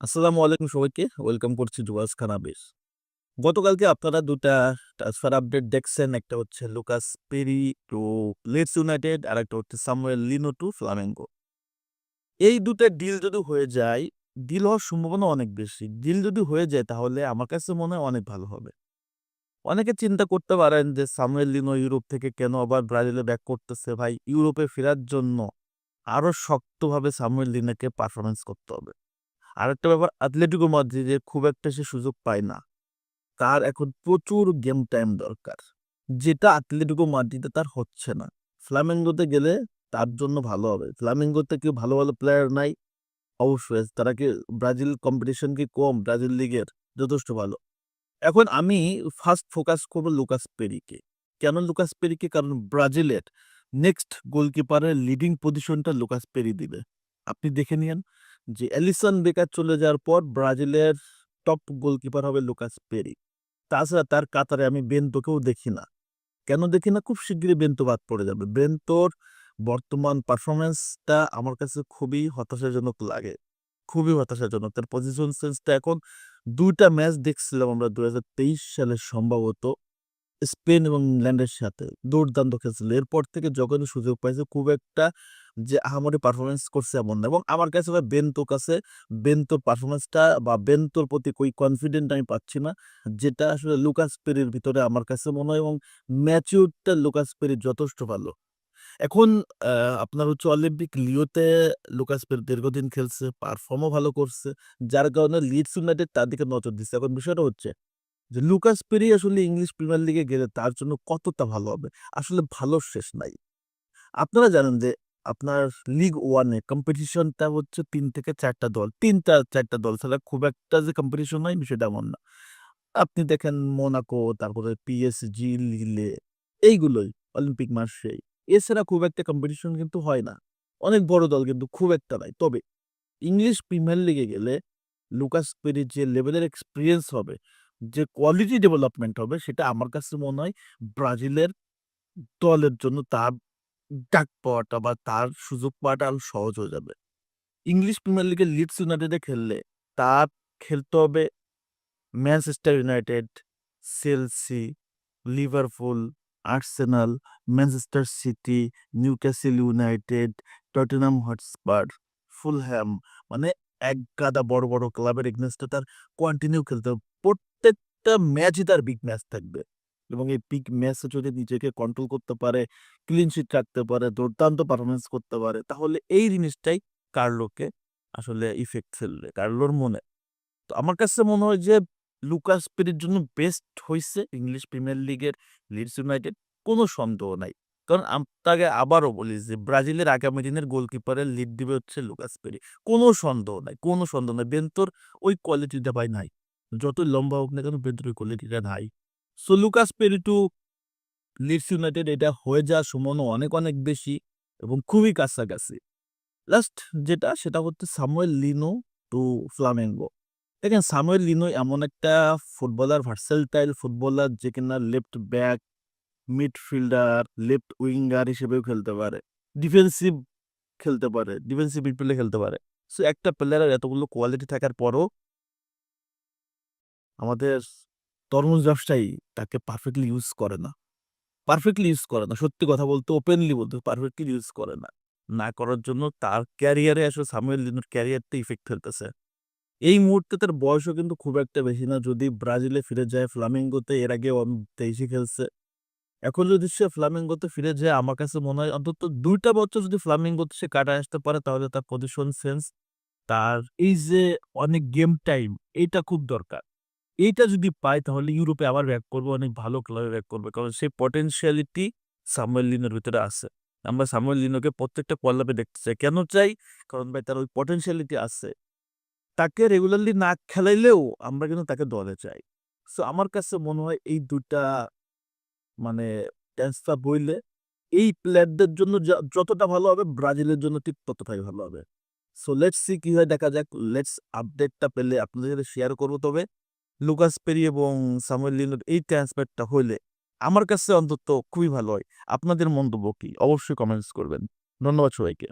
আসসালামু আলাইকুম সবাইকে। ওয়েলকাম করছি জুয়াজ খান আবির। গতকালকে আপনারা দুটা ট্রান্সফার আপডেট দেখছেন। একটা হচ্ছে Lucas Perri to Leeds United আর একটা হচ্ছে সামুয়েল লিনো টু ফ্লামেঙ্গো। এই দুটা ডিল যদি হয়ে যায় ডিল হওয়ার সম্ভাবনা অনেক বেশি। ডিল যদি হয়ে যায়, তাহলে আমার কাছে মনে হয় অনেক ভালো হবে। অনেকে চিন্তা করতে পারেন যে সামুয়েল লিনো ইউরোপ থেকে কেন আবার ব্রাজিলে ব্যাক করতেছে? ভাই, ইউরোপে ফেরার জন্য আরও শক্তভাবে সামুয়েল লিনোকে পারফরমেন্স করতে হবে। আরেকটা ব্যাপার আথলেটিকো মাদ্রিদে খুব একটা সে সুযোগ পায় না। তার এখন প্রচুর গেম টাইম দরকার, যেটা আথলেটিকো মাদ্রিদে তার হচ্ছে না। ফ্লামেঙ্গোতে গেলে তার জন্য ভালো হবে। ফ্লামেঙ্গোতে কেউ ভালো ভালো প্লেয়ার নাই, অবশ্যই তারা কি ব্রাজিল কম্পিটিশন কি কম? ব্রাজিল লিগের যথেষ্ট ভালো। এখন আমি ফার্স্ট ফোকাস করব লুকাস পেরিকে কেন লুকাস পেরিকে কারণ ব্রাজিলের নেক্সট গোলকিপারের লিডিং পজিশনটা লুকাস পেরি দিবে। আপনি দেখে নিন যে অ্যালিসন বেকার চলে যাওয়ার পর ব্রাজিলের টপ গোলকিপার হবে লুকাস পেরি তাছাড়া তার কাতারে আমি বেন্তোকেও দেখি না। কেন দেখি না? খুব শীঘ্রই বেন্তো বাদ পড়ে যাবে। বেন্তোর বর্তমান পারফরমেন্সটা আমার কাছে খুবই হতাশাজনক লাগে। খুবই হতাশাজনক। তার পজিশন সেন্সটা এখন দুইটা ম্যাচ দেখছিলাম আমরা দুই হাজার তেইশ সালে সম্ভবত স্পেন এবং ইংল্যান্ডের সাথে। দুর্দান্ত খেলছিল। এরপর থেকে যখন সুযোগ পাইছে, খুব একটা যে আহামরি পারফরমেন্স করছে এমন না। এবং আমার কাছে ভাই বেন্তোর কাছে বেন্তোর পারফরমেন্সটা বা বেন্তোর প্রতি কই কনফিডেন্ট আমি পাচ্ছি না, যেটা আসলে লুকাস পেরির ভিতরে আমার কাছে মনে হয় এবং ম্যাচিউরটা লুকাস পেরি যথেষ্ট ভালো। এখন আপনার হচ্ছে অলিম্পিক লিওতে লুকাস পেরি দীর্ঘদিন খেলছে পারফর্মও ভালো করছে, যার কারণে লিডস ইউনাইটেড তার দিকে নজর দিচ্ছে। এখন বিষয়টা হচ্ছে যে লুকাস পেরি আসলে ইংলিশ প্রিমিয়ার লিগে গেলে তার জন্য কতটা ভালো হবে? আসলে ভালো শেষ নাই। আপনারা জানেন যে আপনার লিগ ওয়ানে কম্পিটিশনটা হচ্ছে তিন থেকে চারটা দল। তিনটা, চারটা দল ছাড়া খুব একটা যে কম্পিটিশন হয় বিষয়টা এমন না। আপনি দেখেন মোনাকো তারপরে পিএসজি লিলে এইগুলোই অলিম্পিক মার্সেই এছাড়া খুব একটা কম্পিটিশন কিন্তু হয় না। অনেক বড় দল কিন্তু খুব একটা নাই। তবে ইংলিশ প্রিমিয়ার লিগে গেলে লুকাস পেরির যে লেভেলের এক্সপিরিয়েন্স হবে, যে কোয়ালিটি ডেভেলপমেন্ট হবে, সেটা আমার কাছে মনে হয় ব্রাজিলের দলের জন্য তার ডাক পাওয়াটা বা তার সুযোগ পাওয়াটা আরও সহজ হয়ে যাবে। ইংলিশ প্রিমিয়ার লিগে লিডস ইউনাইটেডে খেললে তার খেলতে হবে Manchester United Chelsea Liverpool Arsenal Manchester City Newcastle United Tottenham Hotspur Fulham মানে এক গাদা বড় বড় ক্লাবের এগনেস্টে তার কন্টিনিউ খেলতে হবে। প্রত্যেকটা ম্যাচই তার বিগ ম্যাচ থাকবে। এবং এই বিগ ম্যাচে যদি নিজেকে কন্ট্রোল করতে পারে ক্লিন শিট রাখতে পারে, দুর্দান্ত পারফরমেন্স করতে পারে, তাহলে এই জিনিসটাই কার্লোকে আসলে ইফেক্ট ফেলবে, কার্লোর মনে। তো আমার কাছে মনে হয় যে, লুকাস পেরির জন্য বেস্ট হয়েছে ইংলিশ প্রিমিয়ার লিগের লিডস ইউনাইটেড কোনো সন্দেহ নাই। কারণ আপনাকে আবারও বলি যে, ব্রাজিলের আগামী দিনের গোলকিপারের লিড দিবে হচ্ছে লুকাস পেরি কোনো সন্দেহ নাই, কোনো সন্দেহ নাই। বেন্তোর ওই কোয়ালিটিটা ভাই নাই। যতই লম্বা হোক না কেন, বেন্তোর ওই কোয়ালিটিটা নাই। So Lucas Perri to Leeds United এটা হয়ে যাওয়ার সম্ভাবনা অনেক অনেক বেশি এবং খুবই কাছাকাছি। লাস্ট যেটা, সেটা হচ্ছে সামুয়েল লিনো টু ফ্লামেঙ্গো। দেখেন, সামুয়েল লিনো এমন একটা ফুটবলার ভার্সেলটাইল ফুটবলার, যে কিনা left back midfielder left winger হিসেবেও খেলতে পারে। ডিফেন্সিভ খেলতে পারে ডিফেন্সিভ মিডফিল্ডে খেলতে পারে। সো একটা প্লেয়ারের এতগুলো কোয়ালিটি থাকার পরও আমাদের তরমুজ ব্যবসায়ী তাকে পারফেক্টলি ইউজ করে না। পারফেক্টলি ইউজ করে না, সত্যি কথা বলতে ওপেনলি বলতে পারফেক্টলি ইউজ করে না। না করার জন্য তার ক্যারিয়ারে আসলে সামুয়েল লিনোর ক্যারিয়ারটা ইফেক্ট ফেলতেছে। এই মুহূর্তে তার বয়সও কিন্তু খুব একটা বেশি না, যদি ব্রাজিলে ফিরে যায় ফ্লামিঙ্গোতে, এর আগে তেইশে খেলছে। এখন যদি সে ফ্লামিঙ্গোতে ফিরে যায়, আমার কাছে মনে হয় অন্তত দুইটা বছর যদি ফ্লামিঙ্গোতে সে কাটায় আসতে পারে, তাহলে তার পজিশন সেন্স তার এই যে অনেক গেম টাইম এটা খুব দরকার। এইটা যদি পায় তাহলে ইউরোপে আবার ব্যাক করবে, অনেক ভালো ক্লাবে ব্যাক করবে। কারণ সেই পটেনশিয়ালিটি সামুয়েল লিনোর ভিতরে আছে। আমরা সামুয়েল লিনোকে প্রত্যেকটা ক্লাবে দেখতে চাই। কেন চাই? কারণ ভাই তার ওই পটেনশিয়ালিটি আছে। তাকে রেগুলারলি না খেলাইলেও আমরা কিন্তু তাকে দলে চাই। সো আমার কাছে মনে হয় এই দুটা মানে ট্রান্সফার বইলে এই প্লেয়ারদের জন্য যতটা ভালো হবে, ব্রাজিলের জন্য ঠিক ততটাই ভালো হবে। সো লেটস সি কি হয়, দেখা যাক। লেটস আপডেটটা পেলে আপনাদের সাথে শেয়ার করব তবে। লুকাস পেরি এবং সামুয়েল লিনোর এই ট্রান্সফারটা হইলে আমার কাছে অন্তত খুবই ভালো হয়। আপনাদের মন্তব্য কি? অবশ্যই কমেন্টস করবেন। ধন্যবাদ সবাইকে।